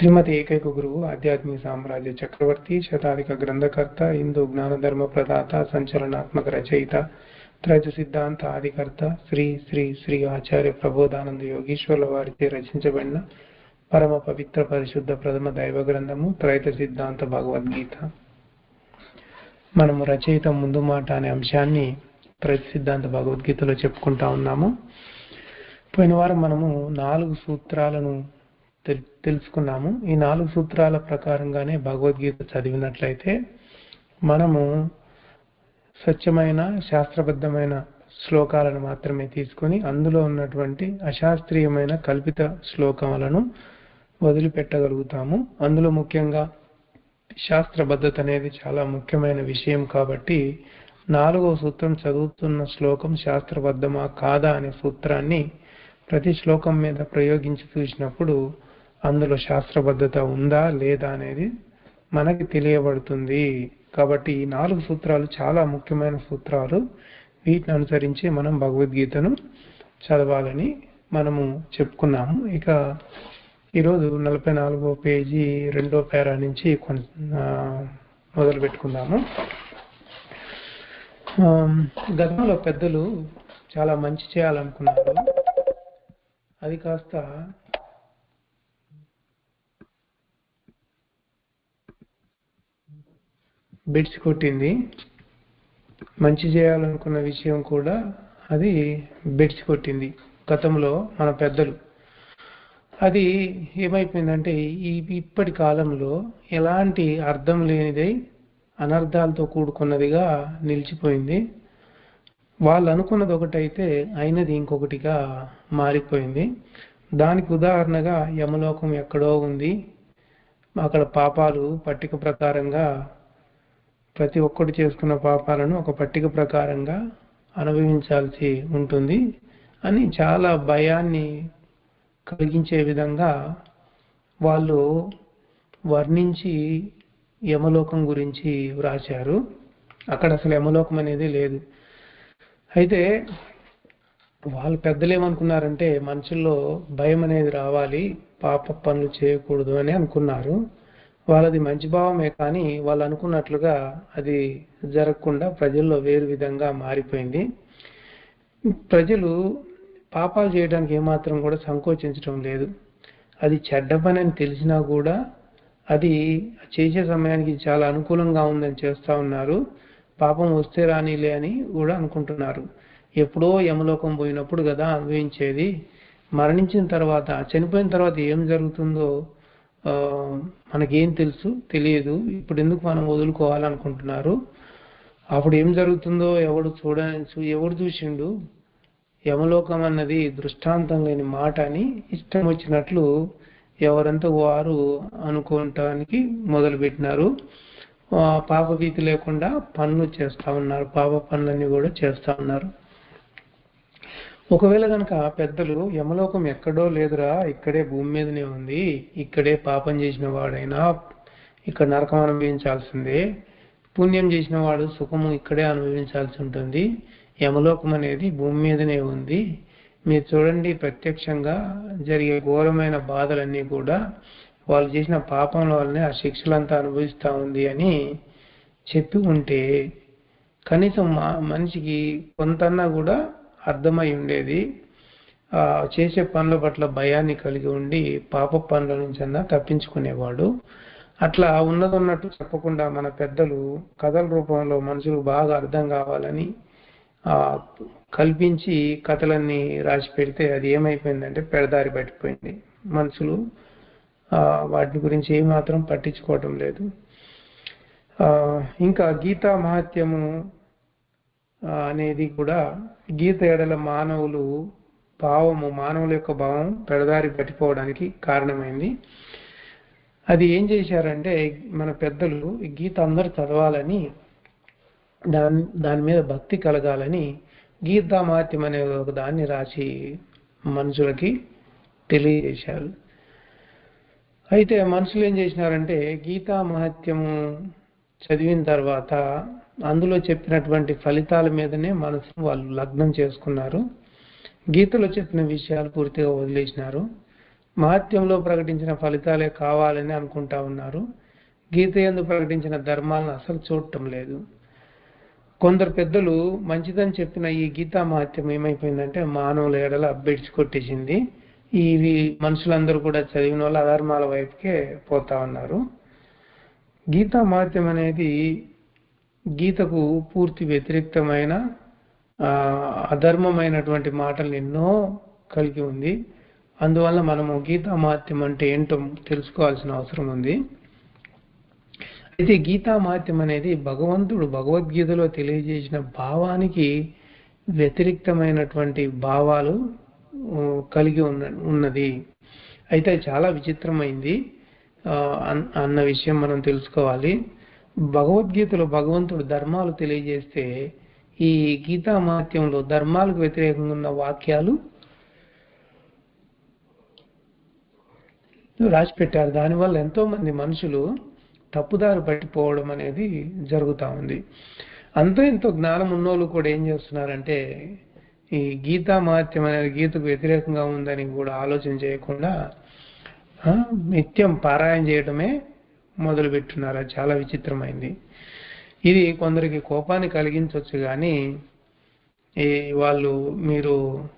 శ్రీమతి ఏకైక గురువు ఆధ్యాత్మిక సామ్రాజ్య చక్రవర్తి శతాధిక గ్రంథకర్త హిందూ జ్ఞానధర్మ ప్రదాత సంచలనాత్మక రచయిత త్రజ సిద్ధాంత ఆదికర్త శ్రీ శ్రీ శ్రీ ఆచార్య ప్రబోధానంద యోగీశ్వర్ల వారిచే రచించబడిన పరమ పవిత్ర పరిశుద్ధ ప్రథమ దైవ గ్రంథము త్రైత సిద్ధాంత భగవద్గీత. మనము రచయిత ముందు మాట అనే అంశాన్ని త్రైత సిద్ధాంత భగవద్గీతలో చెప్పుకుంటా ఉన్నాము. పోయిన వారం మనము నాలుగు సూత్రాలను తెలుసుకున్నాము. ఈ నాలుగు సూత్రాల ప్రకారంగానే భగవద్గీత చదివినట్లయితే మనము స్వచ్ఛమైన శాస్త్రబద్ధమైన శ్లోకాలను మాత్రమే తీసుకొని అందులో ఉన్నటువంటి అశాస్త్రీయమైన కల్పిత శ్లోకాలను వదిలిపెట్టగలుగుతాము. అందులో ముఖ్యంగా శాస్త్రబద్ధత అనేది చాలా ముఖ్యమైన విషయం కాబట్టి నాలుగవ సూత్రం చదువుతున్న శ్లోకం శాస్త్రబద్ధమా కాదా అనే సూత్రాన్ని ప్రతి శ్లోకం మీద ప్రయోగించి చూసినప్పుడు అందులో శాస్త్రబద్ధత ఉందా లేదా అనేది మనకి తెలియబడుతుంది. కాబట్టి ఈ నాలుగు సూత్రాలు చాలా ముఖ్యమైన సూత్రాలు. వీటిని అనుసరించి మనం భగవద్గీతను చదవాలని మనము చెప్పుకున్నాము. ఇక ఈరోజు నలభై నాలుగో పేజీ రెండో పేరా నుంచి మొదలు పెట్టుకుందాము. గతంలో పెద్దలు చాలా మంచి చేయాలనుకున్నారు. అది కాస్త బిడ్స్ కొట్టింది. మంచి చేయాలనుకున్న విషయం కూడా అది బిడ్స్ కొట్టింది. గతంలో మన పెద్దలు. అది ఏమైపోయిందంటే ఈ ఇప్పటి కాలంలో ఎలాంటి అర్థం లేనిదై అనర్థాలతో కూడుకున్నదిగా నిలిచిపోయింది. వాళ్ళు అనుకున్నది ఒకటైతే అయినది ఇంకొకటిగా మారిపోయింది. దానికి ఉదాహరణగా యమలోకం ఎక్కడో ఉంది. అక్కడ పాపాలు పట్టిక ప్రకారంగా ప్రతి ఒక్కటి చేసుకున్న పాపాలను ఒక పట్టిక ప్రకారంగా అనుభవించాల్సి ఉంటుంది అని చాలా భయాన్ని కలిగించే విధంగా వాళ్ళు వర్ణించి యమలోకం గురించి వ్రాశారు. అక్కడ అసలు యమలోకం అనేది లేదు. అయితే వాళ్ళు పెద్దలు ఏమనుకున్నారంటే మనుషుల్లో భయం అనేది రావాలి పాప పనులు చేయకూడదు అని అనుకున్నారు. వాళ్ళది మంచి భావమే కానీ వాళ్ళు అనుకున్నట్లుగా అది జరగకుండా ప్రజల్లో వేరు విధంగా మారిపోయింది. ప్రజలు పాపాలు చేయడానికి ఏమాత్రం కూడా సంకోచించడం లేదు. అది చెడ్డ పని అని తెలిసినా కూడా అది చేసే సమయానికి చాలా అనుకూలంగా ఉందని చేస్తూ ఉన్నారు. పాపం వస్తే రానిలే అని కూడా అనుకుంటున్నారు. ఎప్పుడో యమలోకం పోయినప్పుడు కదా అనుభవించేది మరణించిన తర్వాత చనిపోయిన తర్వాత ఏం జరుగుతుందో మనకేం తెలుసు తెలియదు. ఇప్పుడు ఎందుకు మనం వదులుకోవాలనుకుంటున్నారు? అప్పుడు ఏం జరుగుతుందో ఎవడు చూడ ఎవడు చూసిండు? యమలోకం అన్నది దృష్టాంతం లేని మాట అని ఇష్టం వచ్చినట్లు ఎవరంతా వారు అనుకోవటానికి మొదలుపెట్టినారు. ఆ, పాప భీతి లేకుండా పనులు చేస్తా ఉన్నారు. పాప పనులన్నీ కూడా చేస్తా ఉన్నారు. ఒకవేళ కనుక పెద్దలు యమలోకం ఎక్కడో లేదురా ఇక్కడే భూమి మీదనే ఉంది ఇక్కడే పాపం చేసిన వాడైనా ఇక్కడ నరకం అనుభవించాల్సిందే. పుణ్యం చేసిన వాడు సుఖము ఇక్కడే అనుభవించాల్సి ఉంటుంది. యమలోకం అనేది భూమి మీదనే ఉంది. మీరు చూడండి ప్రత్యక్షంగా జరిగే ఘోరమైన బాధలన్నీ కూడా వాళ్ళు చేసిన పాపం వల్లనే ఆ శిక్షలంతా అనుభవిస్తూ ఉంది అని చెప్పి ఉంటే కనీసం మా మనిషికి కొంతన్నా కూడా అర్థమై ఉండేది. చేసే పనుల పట్ల భయాన్ని కలిగి ఉండి పాప పనుల నుంచి అన్నా తప్పించుకునేవాడు. అట్లా ఉన్నదన్నట్టు చెప్పకుండా మన పెద్దలు కథల రూపంలో మనుషులు బాగా అర్థం కావాలని ఆ కల్పించి కథలన్నీ రాసి పెడితే అది ఏమైపోయిందంటే పెడదారి పట్టిపోయింది. మనుషులు ఆ వాటి గురించి ఏమాత్రం పట్టించుకోవటం లేదు. ఇంకా గీతా మహత్యము అనేది కూడా గీత ఎడల మానవులు భావము మానవుల యొక్క భావం పెడదారి పట్టిపోవడానికి కారణమైంది. అది ఏం చేశారంటే మన పెద్దలు గీత అందరు చదవాలని దాని దాని మీద భక్తి కలగాలని గీతామాత్యం అనే ఒక దాన్ని రాసి మనుషులకి తెలియజేశారు. అయితే మనుషులు ఏం చేసినారంటే గీతా మహత్యము చదివిన తర్వాత అందులో చెప్పినటువంటి ఫలితాల మీదనే మనసు వాళ్ళు లగ్నం చేసుకున్నారు. గీతలో చెప్పిన విషయాలు పూర్తిగా వదిలేసినారు. మహత్యంలో ప్రకటించిన ఫలితాలే కావాలని అనుకుంటా ఉన్నారు. గీత ఎందు ప్రకటించిన ధర్మాలను అసలు చూడటం లేదు. కొందరు పెద్దలు మంచిదని చెప్పిన ఈ గీతా మహత్యం ఏమైపోయిందంటే మానవుల ఎడల అబ్బెడిచి కొట్టేసింది. ఇవి మనుషులందరూ కూడా చదివిన వాళ్ళు అధర్మాల వైపుకే పోతా ఉన్నారు. గీతా మహత్యం అనేది గీతకు పూర్తి వ్యతిరేక్తమైన అధర్మమైనటువంటి మాటలు ఎన్నో కలిగి ఉంది. అందువల్ల మనము గీతా మహత్యం అంటే ఏంటో తెలుసుకోవాల్సిన అవసరం ఉంది. అయితే గీతా మహత్యం అనేది భగవంతుడు భగవద్గీతలో తెలియజేసిన భావానికి వ్యతిరిక్తమైనటువంటి భావాలు కలిగి ఉన్న ఉన్నది. అయితే చాలా విచిత్రమైంది. అన్- అన్న విషయం మనం తెలుసుకోవాలి. భగవద్గీతలో భగవంతుడు ధర్మాలు తెలియజేస్తే ఈ గీతా మహత్యంలో ధర్మాలకు వ్యతిరేకంగా ఉన్న వాక్యాలు రాసి పెట్టారు దానివల్ల ఎంతో మంది మనుషులు తప్పుదారు పట్టిపోవడం అనేది జరుగుతూ ఉంది. అంతో ఎంతో జ్ఞానం ఉన్నోళ్ళు కూడా ఏం చేస్తున్నారంటే ఈ గీతా మహత్యం అనేది గీతకు వ్యతిరేకంగా ఉందని కూడా ఆలోచన చేయకుండా నిత్యం పారాయణ చేయడమే మొదలు పెట్టున్నారు అది చాలా విచిత్రమైంది. ఇది కొందరికి కోపాన్ని కలిగించవచ్చు కానీ ఈ వాళ్ళు మీరు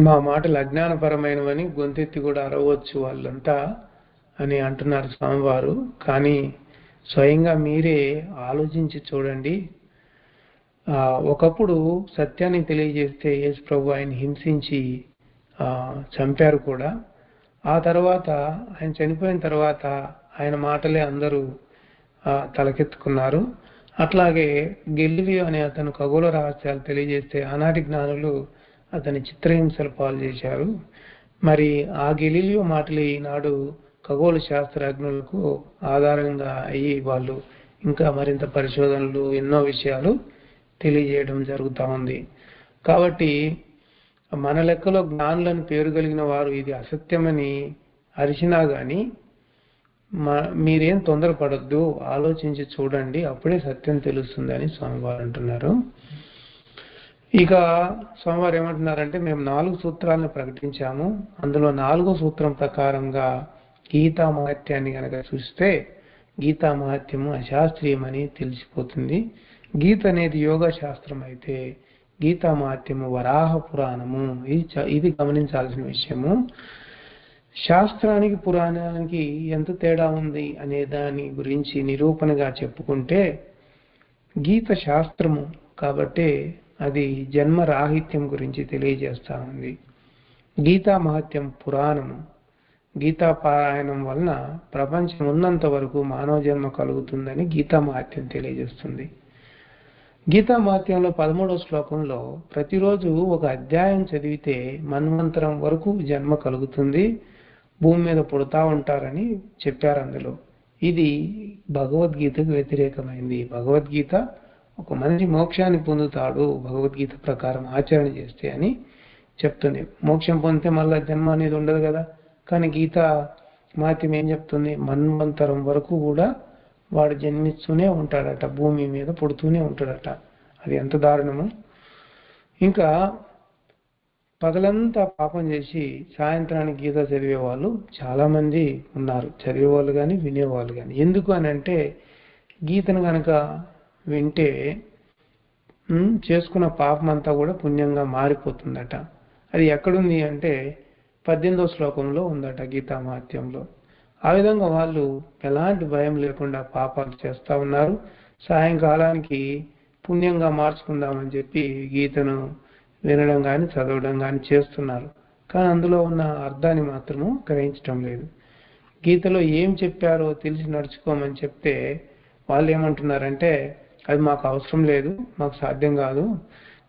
మా మాటలు అజ్ఞానపరమైనవని గొంతెత్తి కూడా అరవచ్చు వాళ్ళంతా అని అంటున్నారు స్వామివారు. కానీ స్వయంగా మీరే ఆలోచించి చూడండి. ఒకప్పుడు సత్యాన్ని తెలియజేస్తే యేసు ప్రభు ఆయన హింసించి చంపారు కూడా. ఆ తర్వాత ఆయన చనిపోయిన తర్వాత ఆయన మాటలే అందరూ తలకెత్తుకున్నారు. అట్లాగే గెలిలియో అనే అతను ఖగోళ రహస్యాలు తెలియజేస్తే ఆనాటి జ్ఞానులు అతని చిత్రహింసలు పాలు చేశారు. మరి ఆ గెలిలియో మాటలు ఈనాడు ఖగోళ శాస్త్రజ్ఞులకు ఆధారంగా అయ్యి వాళ్ళు ఇంకా మరింత పరిశోధనలు ఎన్నో విషయాలు తెలియజేయడం జరుగుతూ ఉంది. కాబట్టి మన లెక్కలో జ్ఞానులను పేరు కలిగిన వారు ఇది అసత్యమని అరిచినా గాని మీరేం తొందరపడద్దు ఆలోచించి చూడండి అప్పుడే సత్యం తెలుస్తుందని స్వామివారు అంటున్నారు. ఇక స్వామివారు ఏమంటున్నారంటే మేము నాలుగు సూత్రాలను ప్రకటించాము. అందులో నాలుగో సూత్రం ప్రకారంగా గీతా మహత్యాన్ని కనుక చూస్తే గీతా మహత్యము అశాస్త్రీయమని తెలిసిపోతుంది. గీత అనేది యోగ శాస్త్రం అయితే గీతామాత్యము వరాహ పురాణము. ఇది చ- ఇది గమనించాల్సిన విషయము. శాస్త్రానికి పురాణానికి ఎంత తేడా ఉంది అనే దాని గురించి నిరూపణగా చెప్పుకుంటే గీత శాస్త్రము కాబట్టి అది జన్మ రాహిత్యం గురించి తెలియజేస్తా ఉంది. గీతా మహత్యం పురాణము. గీతా పారాయణం వలన ప్రపంచం ఉన్నంత వరకు మానవ జన్మ కలుగుతుందని గీతా మహత్యం తెలియజేస్తుంది. గీతా మహత్యంలో పదమూడవ శ్లోకంలో ప్రతిరోజు ఒక అధ్యాయం చదివితే మన్వంతరం వరకు జన్మ కలుగుతుంది భూమి మీద పుడతా ఉంటారని చెప్పారు అందులో. ఇది భగవద్గీతకు వ్యతిరేకమైంది. భగవద్గీత ఒక మనిషి మోక్షాన్ని పొందుతాడు భగవద్గీత ప్రకారం ఆచరణ చేస్తే అని చెప్తుంది. మోక్షం పొందితే మళ్ళీ జన్మ అనేది ఉండదు కదా. కానీ గీత మాత్యం ఏం చెప్తుంది? మన్వంతరం వరకు కూడా వాడు జన్మిస్తూనే ఉంటాడట భూమి మీద పుడుతూనే ఉంటాడట. అది ఎంత దారుణము? ఇంకా పగలంతా పాపం చేసి సాయంత్రానికి గీత చదివే వాళ్ళు ఉన్నారు. చదివేవాళ్ళు కానీ వినేవాళ్ళు కానీ ఎందుకు అని అంటే గీతను కనుక వింటే చేసుకున్న పాపం అంతా కూడా పుణ్యంగా మారిపోతుందట. అది ఎక్కడుంది అంటే పద్దెనిమిదో శ్లోకంలో ఉందట గీతా మహత్యంలో ఆ విధంగా వాళ్ళు ఎలాంటి భయం లేకుండా పాపాలు చేస్తూ ఉన్నారు. సాయంకాలానికి పుణ్యంగా మార్చుకుందామని చెప్పి గీతను వినడం కానీ చదవడం కానీ చేస్తున్నారు. కానీ అందులో ఉన్న అర్థాన్ని మాత్రము గ్రహించడం లేదు. గీతలో ఏం చెప్పారో తెలిసి నడుచుకోమని చెప్తే వాళ్ళు ఏమంటున్నారంటే అది మాకు అవసరం లేదు మాకు సాధ్యం కాదు.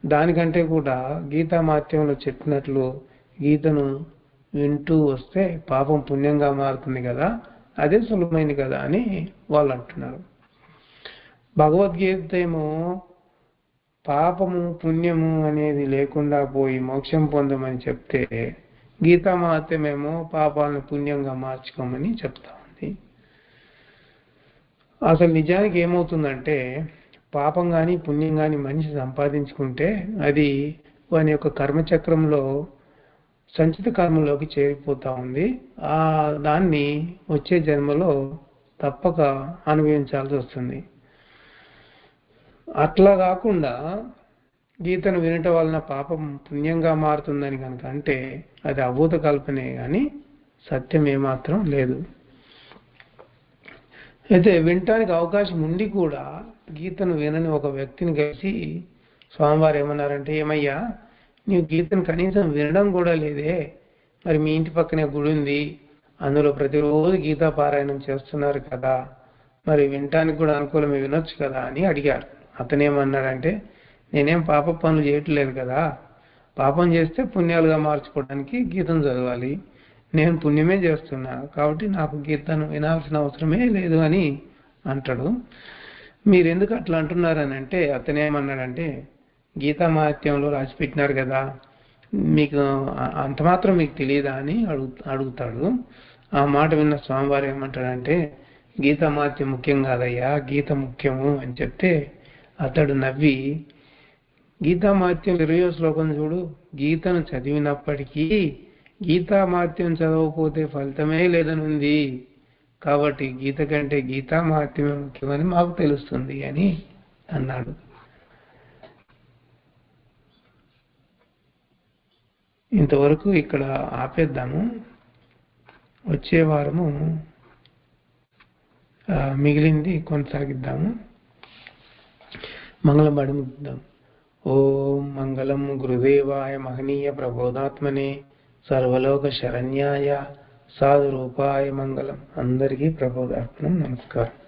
దానికంటే కూడా గీతా మాధ్యంలో చెప్పినట్లు గీతను వింటూ వస్తే పాపం పుణ్యంగా మారుతుంది కదా అదే సులభమైంది కదా అని వాళ్ళు అంటున్నారు. భగవద్గీత ఏమో పాపము పుణ్యము అనేది లేకుండా పోయి మోక్షం పొందమని చెప్తే గీతా మాత్రమేమో పాపాలను పుణ్యంగా మార్చుకోమని చెప్తా ఉంది. అసలు నిజానికి ఏమవుతుందంటే పాపం కానీ పుణ్యం కానీ మనిషి సంపాదించుకుంటే అది వాని యొక్క కర్మచక్రంలో సంచిత కర్మలోకి చేరిపోతా ఉంది. ఆ దాన్ని వచ్చే జన్మలో తప్పక అనుభవించాల్సి వస్తుంది. అట్లా కాకుండా గీతను వినటం వలన పాపం పుణ్యంగా మారుతుందని కనుక అంటే అది అభూత కల్పనే కానీ సత్యం ఏమాత్రం లేదు. అయితే వినటానికి అవకాశం ఉండి కూడా గీతను వినని ఒక వ్యక్తిని కలిసి స్వామివారు ఏమన్నారంటే ఏమయ్యా నీవు గీతను కనీసం వినడం కూడా లేదే. మరి మీ ఇంటి పక్కనే గుడి ఉంది. అందులో ప్రతిరోజు గీతా పారాయణం చేస్తున్నారు కదా. మరి వినటానికి కూడా అనుకూలం వినొచ్చు కదా అని అడిగారు. అతనేమన్నాడంటే నేనేం పాప పనులు చేయట్లేదు కదా. పాపం చేస్తే పుణ్యాలుగా మార్చుకోవడానికి గీతం చదవాలి. నేను పుణ్యమే చేస్తున్నా. కాబట్టి నాకు గీతను వినాల్సిన అవసరమే లేదు అని అంటాడు. మీరెందుకు అట్లా అంటున్నారని అంటే అతనేమన్నాడంటే గీతా మహత్యంలో రాసి పెట్టినారు కదా మీకు అంత మాత్రం మీకు తెలియదా అని అడుగు అడుగుతాడు. ఆ మాట విన్న స్వామివారు ఏమంటాడంటే గీతా మహత్యం ముఖ్యం కాదయ్యా గీత ముఖ్యము అని చెప్తే అతడు నవ్వి గీతామాత్యం ఇరవయో శ్లోకం చూడు గీతను చదివినప్పటికీ గీతామాత్యం చదవకపోతే ఫలితమే లేదనుంది. కాబట్టి గీత కంటే గీతామాత్యమే ముఖ్యమని మాకు తెలుస్తుంది అని అన్నాడు. ఇంతవరకు ఇక్కడ ఆపేద్దాము. వచ్చే వారము మిగిలింది కొనసాగిద్దాము. మంగళం ముగిద్దాం. ఓం మంగళం గురుదేవాయ మహనీయ ప్రబోధాత్మనే సర్వలోక శరణ్యాయ సాధురూపాయ మంగళం. అందరికీ ప్రబోధాత్మం నమస్కారం.